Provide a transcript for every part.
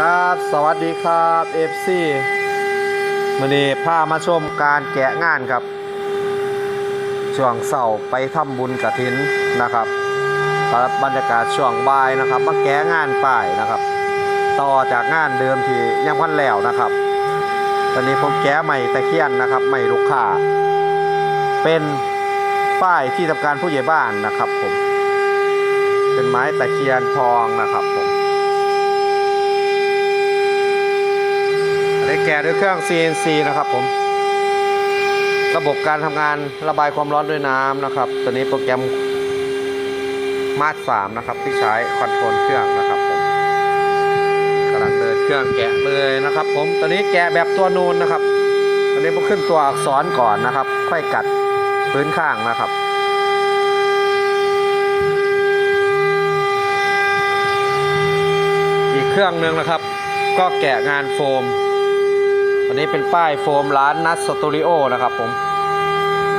ครับ สวัสดีครับเอฟซีวันนี้พามาชมการแกะงานครับ ช่วงเสาร์ไปทำบุญกระถินนะครับรบรรยากาศช่วงบ่ายนะครับ มาแกะงานป้ายนะครับ ต่อจากงานเดิมที่ยังพันแล้วนะครับ ตอนนี้ผมแกะใหม่ตะเคียนนะครับใหม่ลูกค้า เป็นป้ายที่ทำการผู้ใหญ่บ้านนะครับผม เป็นไม้ตะเคียนทองนะครับผม ได้แก่ด้วยเครื่อง CNC นะครับผม ระบบการทำงานระบายความร้อนด้วยน้ำนะครับ ตัวนี้โปรแกรมมาส3นะครับ ที่ใช้คอนโทรลเครื่องนะครับผมกำลังเดินเครื่องแกะเลยนะครับ ผมตัวนี้แกะแบบตัวนูนนะครับตัวนี้ผมขึ้นตัวอักษรก่อนนะครับ ค่อยกัดพื้นข้างนะครับอีกเครื่องหนึ่งนะครับ ก็แกะงานโฟม อันนี้เป็นป้ายโฟมร้านนัทสตูดิโอนะครับผม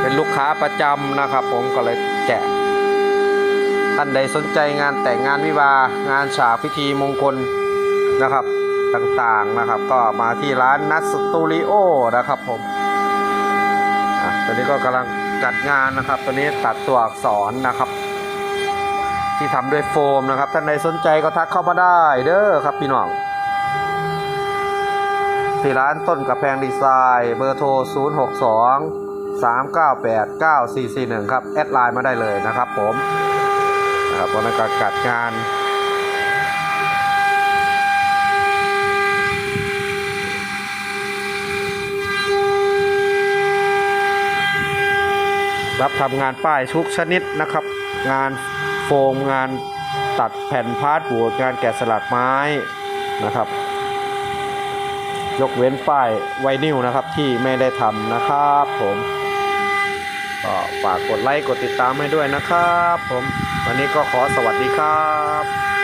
เป็นลูกค้าประจำนะครับผมก็เลยแกะท่านใดสนใจงานแต่งงานวิวา งานฉากพิธีมงคลนะครับต่างๆนะครับ ก็มาที่ร้านนัทสตูดิโอนะครับผมตอนนี้ก็กำลังจัดงานนะครับตัวนี้ตัดตัวอักษรนะครับ ที่ทำด้วยโฟมนะครับ ท่านใดสนใจก็ทักเข้ามาได้เด้อครับพี่น้อง ที่ร้านต้นกระแพงดีไซน์เบอร์โทร 062 398 9441 ครับ แอดไลน์มาได้เลยนะครับผมนะครับวันนี้ก็จัดงานรับทำงานป้ายทุกชนิดนะครับ งานโฟมงานตัดแผ่นพาร์ทบูดงานแกะสลักไม้นะครับ ยกเว้นป้ายไวนิวนะครับที่ไม่ได้ทำนะครับผมก็ฝากกดไลค์กดติดตามให้ด้วยนะครับ ผมวันนี้ก็ขอสวัสดีครับ